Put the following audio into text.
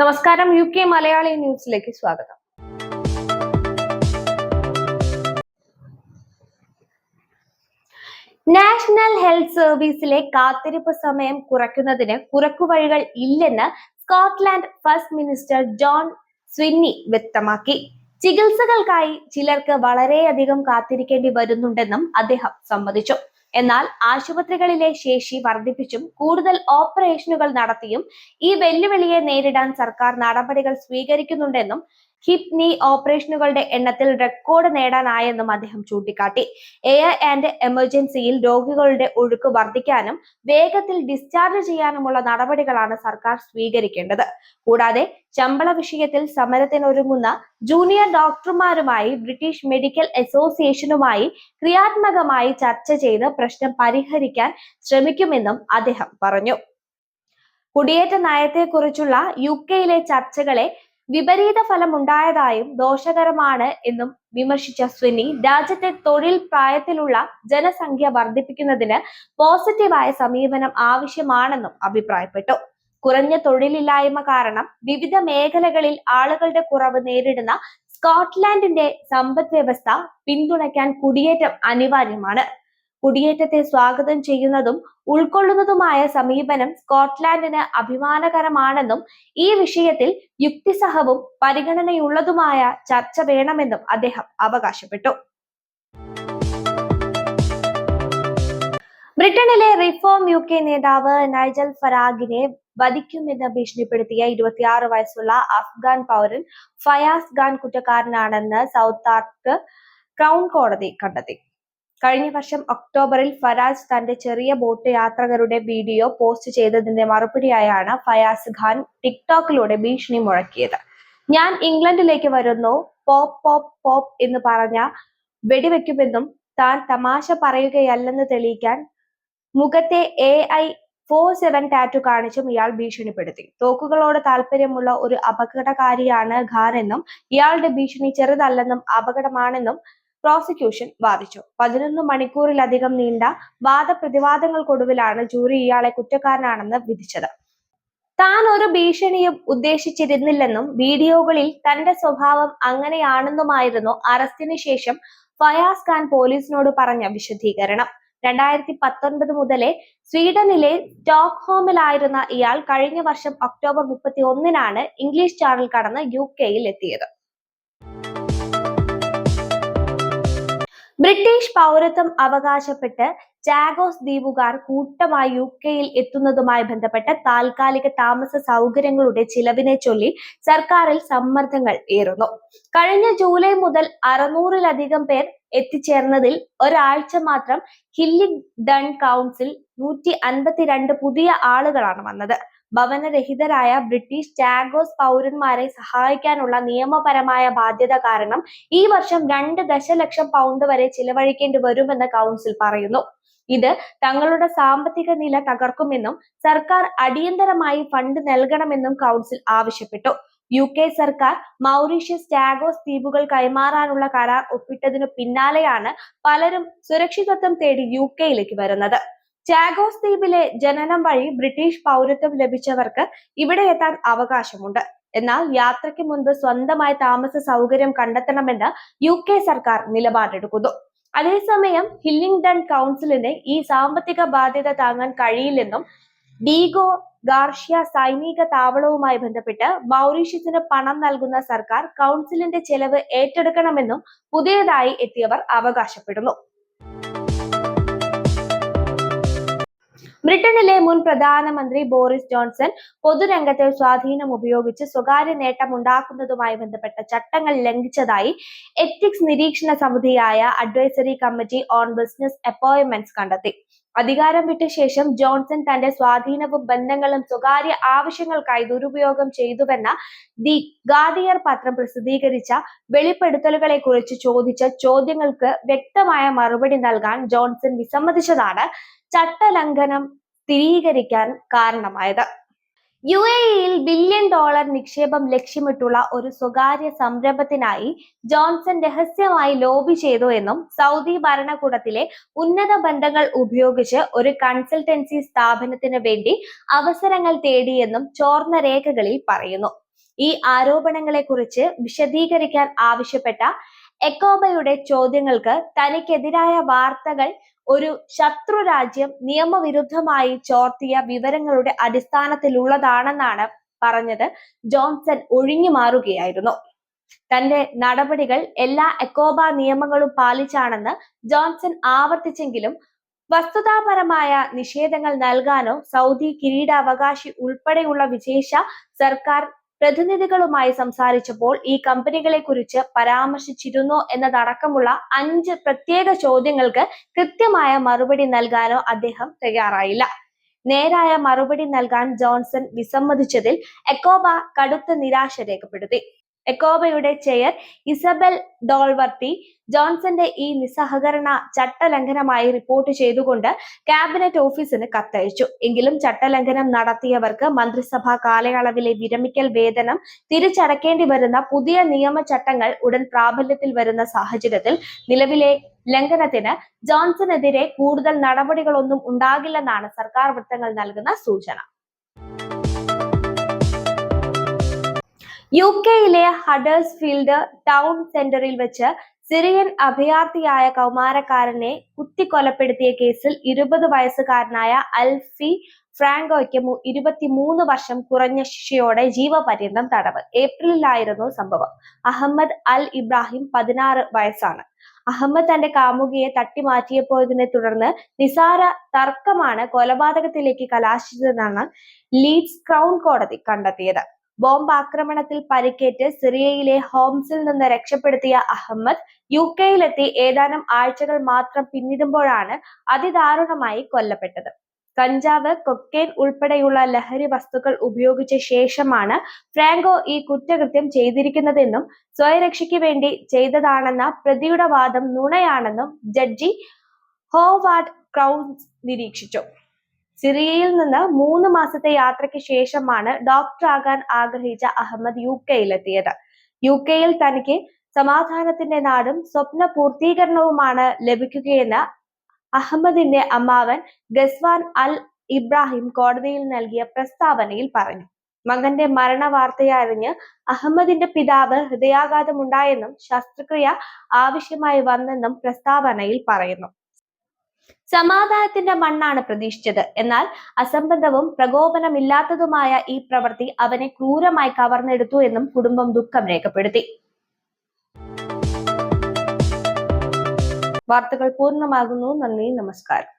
നമസ്കാരം U K Malayali ന്യൂസിലേക്ക് സ്വാഗതം. നാഷണൽ ഹെൽത്ത് സർവീസിലെ കാത്തിരിപ്പ് സമയം കുറയ്ക്കുന്നതിന് കുറക്കുവഴികൾ ഇല്ലെന്ന് Scotland first minister John Swinney വ്യക്തമാക്കി. ചികിത്സകൾക്കായി ചിലർക്ക് വളരെയധികം കാത്തിരിക്കേണ്ടി വരുന്നുണ്ടെന്നും അദ്ദേഹം സമ്മതിച്ചു. എന്നാൽ ആശുപത്രികളിലെ ശേഷി വർദ്ധിപ്പിച്ചും കൂടുതൽ ഓപ്പറേഷനുകൾ നടത്തിയും ഈ വെല്ലുവിളിയെ നേരിടാൻ സർക്കാർ നടപടികൾ സ്വീകരിക്കുന്നുണ്ടെന്നും ഹിപ് നീ ഓപ്പറേഷനുകളുടെ എണ്ണത്തിൽ റെക്കോർഡ് നേടാനായെന്നും അദ്ദേഹം ചൂണ്ടിക്കാട്ടി. എയർ ആൻഡ് എമർജൻസിയിൽ രോഗികളുടെ ഒഴുക്ക് വർദ്ധിക്കാനും വേഗത്തിൽ ഡിസ്ചാർജ് ചെയ്യാനുമുള്ള നടപടികളാണ് സർക്കാർ സ്വീകരിക്കേണ്ടത്. കൂടാതെ ശമ്പള വിഷയത്തിൽ സമരത്തിനൊരുങ്ങുന്ന ജൂനിയർ ഡോക്ടർമാരുമായി ബ്രിട്ടീഷ് മെഡിക്കൽ അസോസിയേഷനുമായി ക്രിയാത്മകമായി ചർച്ച ചെയ്ത് പ്രശ്നം പരിഹരിക്കാൻ ശ്രമിക്കുമെന്നും അദ്ദേഹം പറഞ്ഞു. കുടിയേറ്റ നയത്തെക്കുറിച്ചുള്ള യു കെയിലെ ചർച്ചകളെ വിപരീത ഫലമുണ്ടായതായും ദോഷകരമാണ് എന്നും വിമർശിച്ച സ്വിനി രാജ്യത്തെ തൊഴിൽ പ്രായത്തിലുള്ള ജനസംഖ്യ വർദ്ധിപ്പിക്കുന്നതിന് പോസിറ്റീവായ സമീപനം ആവശ്യമാണെന്നും അഭിപ്രായപ്പെട്ടു. കുറഞ്ഞ തൊഴിലില്ലായ്മ കാരണം വിവിധ മേഖലകളിൽ ആളുകളുടെ കുറവ് നേരിടുന്ന സ്കോട്ട്ലാൻഡിന്റെ സമ്പദ് വ്യവസ്ഥ പിന്തുണയ്ക്കാൻ കുടിയേറ്റം അനിവാര്യമാണ്. കുടിയേറ്റത്തെ സ്വാഗതം ചെയ്യുന്നതും ഉൾക്കൊള്ളുന്നതുമായ സമീപനം സ്കോട്ട്ലാൻഡിന് അഭിമാനകരമാണെന്നും ഈ വിഷയത്തിൽ യുക്തിസഹവും പരിഗണനയുള്ളതുമായ ചർച്ച വേണമെന്നും അദ്ദേഹം അവകാശപ്പെട്ടു. ബ്രിട്ടനിലെ റിഫോം യു കെ നേതാവ് നൈജൽ ഫറാഗിനെ വധിക്കുമെന്ന് ഭീഷണിപ്പെടുത്തിയ ഇരുപത്തിയാറ് വയസ്സുള്ള അഫ്ഗാൻ പൗരൻ ഫയാസ് ഖാൻ കുറ്റക്കാരനാണെന്ന് സൗത്ത് ആർക്ക് ക്രൗൺ കോടതി കണ്ടെത്തി. കഴിഞ്ഞ വർഷം ഒക്ടോബറിൽ ഫരാജ് തന്റെ ചെറിയ ബോട്ട് യാത്രകരുടെ വീഡിയോ പോസ്റ്റ് ചെയ്തതിന്റെ മറുപടിയായാണ് ഫയാസ് ഖാൻ ടിക്ടോക്കിലൂടെ ഭീഷണി മുഴക്കിയത്. ഞാൻ ഇംഗ്ലണ്ടിലേക്ക് വരുന്നു പോപ്പ് പോപ്പ് പോപ്പ് എന്ന് പറഞ്ഞ വെടിവെക്കുമെന്നും താൻ തമാശ പറയുകയല്ലെന്ന് തെളിയിക്കാൻ മുഖത്തെ A I four seven tattoo കാണിച്ചും ഇയാൾ ഭീഷണിപ്പെടുത്തി. തോക്കുകളോട് താല്പര്യമുള്ള ഒരു അപകടകാരിയാണ് ഖാൻ എന്നും ഇയാളുടെ ഭീഷണി ചെറുതല്ലെന്നും അപകടമാണെന്നും പ്രോസിക്യൂഷൻ വാദിച്ചു പതിനൊന്ന് മണിക്കൂറിലധികം നീണ്ട വാദപ്രതിവാദങ്ങൾക്കൊടുവിലാണ് ജൂറി ഇയാളെ കുറ്റക്കാരനാണെന്ന് വിധിച്ചത്. താൻ ഒരു ഭീഷണിയും ഉദ്ദേശിച്ചിരുന്നില്ലെന്നും വീഡിയോകളിൽ തന്റെ സ്വഭാവം അങ്ങനെയാണെന്നുമായിരുന്നു അറസ്റ്റിന് ശേഷം ഫയാസ് ഖാൻ പോലീസിനോട് പറഞ്ഞ വിശദീകരണം. രണ്ടായിരത്തി പത്തൊൻപത് മുതലേ സ്വീഡനിലെ സ്റ്റോക്ക്ഹോമിലായിരുന്ന ഇയാൾ കഴിഞ്ഞ വർഷം ഒക്ടോബർ മുപ്പത്തി ഒന്നിനാണ് ഇംഗ്ലീഷ് ചാനൽ കടന്ന് യു കെയിൽ എത്തിയത്. ബ്രിട്ടീഷ് പൗരത്വം അവകാശപ്പെട്ട് ജാഗോസ് ദ്വീപുകാർ കൂട്ടമായി യു കെയിൽ എത്തുന്നതുമായി ബന്ധപ്പെട്ട താൽക്കാലിക താമസ സൗകര്യങ്ങളുടെ ചിലവിനെ ചൊല്ലി സർക്കാരിൽ സമ്മർദ്ദങ്ങൾ ഏറുന്നു. കഴിഞ്ഞ ജൂലൈ മുതൽ അറുന്നൂറിലധികം പേർ എത്തിച്ചേർന്നതിൽ ഒരാഴ്ച മാത്രം ഹില്ലിങ് ഡൺ കൗൺസിൽ നൂറ്റി അൻപത്തിരണ്ട് പുതിയ ആളുകളാണ് വന്നത്. ഭവനരഹിതരായ ബ്രിട്ടീഷ് ടാഗോസ് പൗരന്മാരെ സഹായിക്കാനുള്ള നിയമപരമായ ബാധ്യത കാരണം ഈ വർഷം രണ്ട് ദശലക്ഷം പൗണ്ട് വരെ ചിലവഴിക്കേണ്ടി വരുമെന്ന് കൗൺസിൽ പറയുന്നു. ഇത് തങ്ങളുടെ സാമ്പത്തിക നില തകർക്കുമെന്നും സർക്കാർ അടിയന്തരമായി ഫണ്ട് നൽകണമെന്നും കൗൺസിൽ ആവശ്യപ്പെട്ടു. യു കെ സർക്കാർ മൗറീഷ്യസ് ടാഗോസ് ദ്വീപുകൾ കൈമാറാനുള്ള കരാർ ഒപ്പിട്ടതിനു പിന്നാലെയാണ് പലരും സുരക്ഷിതത്വം തേടി യു കെയിലേക്ക് വരുന്നത്. ചാഗോസ് ദ്വീപിലെ ജനനം വഴി ബ്രിട്ടീഷ് പൗരത്വം ലഭിച്ചവർക്ക് ഇവിടെ എത്താൻ അവകാശമുണ്ട്. എന്നാൽ യാത്രയ്ക്ക് മുൻപ് സ്വന്തമായി താമസ സൗകര്യം കണ്ടെത്തണമെന്ന് യു കെ സർക്കാർ നിലപാടെടുക്കുന്നു. അതേസമയം ഹില്ലിംഗ്ടൺ കൗൺസിലിന് ഈ സാമ്പത്തിക ബാധ്യത താങ്ങാൻ കഴിയില്ലെന്നും ഡീഗോ ഗാർഷ്യ സൈനിക താവളവുമായി ബന്ധപ്പെട്ട് മൗറീഷ്യസിന് പണം നൽകുന്ന സർക്കാർ കൗൺസിലിന്റെ ചെലവ് ഏറ്റെടുക്കണമെന്നും പുതിയതായി എത്തിയവർ അവകാശപ്പെടുന്നു. ബ്രിട്ടനിലെ മുൻ പ്രധാനമന്ത്രി ബോറിസ് ജോൺസൺ പൊതുരംഗത്തെ സ്വാധീനം ഉപയോഗിച്ച് സ്വകാര്യ നേട്ടം ഉണ്ടാക്കുന്നതുമായി ബന്ധപ്പെട്ട ചട്ടങ്ങൾ ലംഘിച്ചതായി എത്തിക്സ് നിരീക്ഷണ സമിതിയായ advisory committee on business appointments കണ്ടെത്തി. അധികാരം വിട്ട ശേഷം ജോൺസൺ തന്റെ സ്വാധീനവും ബന്ധങ്ങളും സ്വകാര്യ ആവശ്യങ്ങൾക്കായി ദുരുപയോഗം ചെയ്തുവെന്ന ദി ഗാദിയർ പത്രം പ്രസിദ്ധീകരിച്ച വെളിപ്പെടുത്തലുകളെ കുറിച്ച് ചോദിച്ച ചോദ്യങ്ങൾക്ക് വ്യക്തമായ മറുപടി നൽകാൻ ജോൺസൺ വിസമ്മതിച്ചതാണ് ചട്ടലംഘനം സ്ഥിരീകരിക്കാൻ കാരണമായത്. യു എ ഇയിൽ ബില്യൺ ഡോളർ നിക്ഷേപം ലക്ഷ്യമിട്ടുള്ള ഒരു സ്വകാര്യ സംരംഭത്തിനായി ജോൺസൺ രഹസ്യമായി ലോബി ചെയ്തു എന്നും സൗദി ഭരണകൂടത്തിലെ ഉന്നത ബന്ധങ്ങൾ ഉപയോഗിച്ച് ഒരു കൺസൾട്ടൻസി സ്ഥാപനത്തിന് വേണ്ടി അവസരങ്ങൾ തേടിയെന്നും ചോർന്ന രേഖകളിൽ പറയുന്നു. ഈ ആരോപണങ്ങളെ കുറിച്ച് വിശദീകരിക്കാൻ ആവശ്യപ്പെട്ട എക്കോബയുടെ ചോദ്യങ്ങൾക്ക് തനിക്കെതിരായ വാർത്തകൾ ഒരു ശത്രു രാജ്യം നിയമവിരുദ്ധമായി ചോർത്തിയ വിവരങ്ങളുടെ അടിസ്ഥാനത്തിലുള്ളതാണെന്നാണ് പറഞ്ഞത്. ജോൺസൺ ഒഴിഞ്ഞു മാറുകയായിരുന്നു. തന്റെ നടപടികൾ എല്ലാ എക്കോബ നിയമങ്ങളും പാലിച്ചാണെന്ന് ജോൺസൺ ആവർത്തിച്ചെങ്കിലും വസ്തുതാപരമായ നിഷേധങ്ങൾ നൽകാനോ സൗദി കിരീടാവകാശി ഉൾപ്പെടെയുള്ള വിശേഷ സർക്കാർ പ്രതിനിധികളുമായി സംസാരിച്ചപ്പോൾ ഈ കമ്പനികളെ കുറിച്ച് പരാമർശിച്ചിരുന്നോ എന്നതടക്കമുള്ള അഞ്ച് പ്രത്യേക ചോദ്യങ്ങൾക്ക് കൃത്യമായ മറുപടി നൽകാനോ അദ്ദേഹം തയ്യാറായില്ല. നേരായ മറുപടി നൽകാൻ ജോൺസൺ വിസമ്മതിച്ചതിൽ എക്കോബ കടുത്ത നിരാശ രേഖപ്പെടുത്തി. എക്കോബയുടെ ചെയർ ഇസബൽ ഡോൾവർത്തി ജോൺസന്റെ ഈ നിസ്സഹകരണ ചട്ടലംഘനമായി റിപ്പോർട്ട് ചെയ്തുകൊണ്ട് ക്യാബിനറ്റ് ഓഫീസിന് കത്തയച്ചു. എങ്കിലും ചട്ടലംഘനം നടത്തിയവർക്ക് മന്ത്രിസഭാ കാലയളവിലെ വിരമിക്കൽ വേതനം തിരിച്ചടക്കേണ്ടി വരുന്ന പുതിയ നിയമചട്ടങ്ങൾ ഉടൻ പ്രാബല്യത്തിൽ വരുന്ന സാഹചര്യത്തിൽ നിലവിലെ ലംഘനത്തിന് ജോൺസണെതിരെ കൂടുതൽ നടപടികളൊന്നും ഉണ്ടാകില്ലെന്നാണ് സർക്കാർ വൃത്തങ്ങൾ നൽകുന്ന സൂചന. യു കെയിലെ ഹഡേഴ്സ് ഫീൽഡ് ടൗൺ സെന്ററിൽ വെച്ച് സിറിയൻ അഭയാർത്ഥിയായ കൗമാരക്കാരനെ കുത്തിക്കൊലപ്പെടുത്തിയ കേസിൽ ഇരുപത് വയസ്സുകാരനായ അൽഫി ഫ്രാങ്കോയ്ക്ക് ഇരുപത്തിമൂന്ന് വർഷം കുറഞ്ഞ ശിക്ഷയോടെ ജീവപര്യന്തം തടവ്. ഏപ്രിലിലായിരുന്നു സംഭവം. അഹമ്മദ് അൽ ഇബ്രാഹിം പതിനാറ് വയസ്സാണ്. അഹമ്മദ് തന്റെ കാമുകിയെ തട്ടിമാറ്റിയപ്പോയതിനെ തുടർന്ന് നിസാര തർക്കമാണ് കൊലപാതകത്തിലേക്ക് കലാശിച്ചതെന്നാണ് ലീഡ്സ് ക്രൗൺ കോടതി കണ്ടെത്തിയത്. ബോംബ് ആക്രമണത്തിൽ പരിക്കേറ്റ് സിറിയയിലെ ഹോംസിൽ നിന്ന് രക്ഷപ്പെടുത്തിയ അഹമ്മദ് യു കെയിലെത്തി ഏതാനും ആഴ്ചകൾ മാത്രം പിന്നിടുമ്പോഴാണ് അതിദാരുണമായി കൊല്ലപ്പെട്ടത്. കഞ്ചാവ് കൊക്കെയിൻ ഉൾപ്പെടെയുള്ള ലഹരി വസ്തുക്കൾ ഉപയോഗിച്ച ശേഷമാണ് ഫ്രാങ്കോ ഈ കുറ്റകൃത്യം ചെയ്തിരിക്കുന്നതെന്നും സ്വയരക്ഷയ്ക്ക് വേണ്ടി ചെയ്തതാണെന്ന പ്രതിയുടെ വാദം നുണയാണെന്നും ജഡ്ജി ഹോവാർഡ് ക്രൗൺസ് നിരീക്ഷിച്ചു. സിറിയയിൽ നിന്ന് മൂന്ന് മാസത്തെ യാത്രയ്ക്ക് ശേഷമാണ് ഡോക്ടർ ആകാൻ ആഗ്രഹിച്ച അഹമ്മദ് യു കെയിലെത്തിയത്. യു കെയിൽ തനിക്ക് സമാധാനത്തിന്റെ നാടും സ്വപ്ന പൂർത്തീകരണവുമാണ് ലഭിക്കുകയെന്ന് അഹമ്മദിന്റെ അമ്മാവൻ ഗസ്വാൻ അൽ ഇബ്രാഹിം കോടതിയിൽ നൽകിയ പ്രസ്താവനയിൽ പറഞ്ഞു. മകന്റെ മരണ വാർത്തയറിഞ്ഞ് അഹമ്മദിന്റെ പിതാവ് ഹൃദയാഘാതമുണ്ടായെന്നും ശസ്ത്രക്രിയ ആവശ്യമായി വന്നെന്നും പ്രസ്താവനയിൽ പറയുന്നു. സമാധാനത്തിന്റെ മണ്ണാണ് പ്രതീക്ഷിച്ചത്. എന്നാൽ അസംബന്ധവും പ്രകോപനമില്ലാത്തതുമായ ഈ പ്രവൃത്തി അവനെ ക്രൂരമായി കവർന്നെടുത്തു എന്നും കുടുംബം ദുഃഖം രേഖപ്പെടുത്തി. വാർത്തകൾ പൂർണമാകുന്നു. നന്ദി നമസ്കാരം.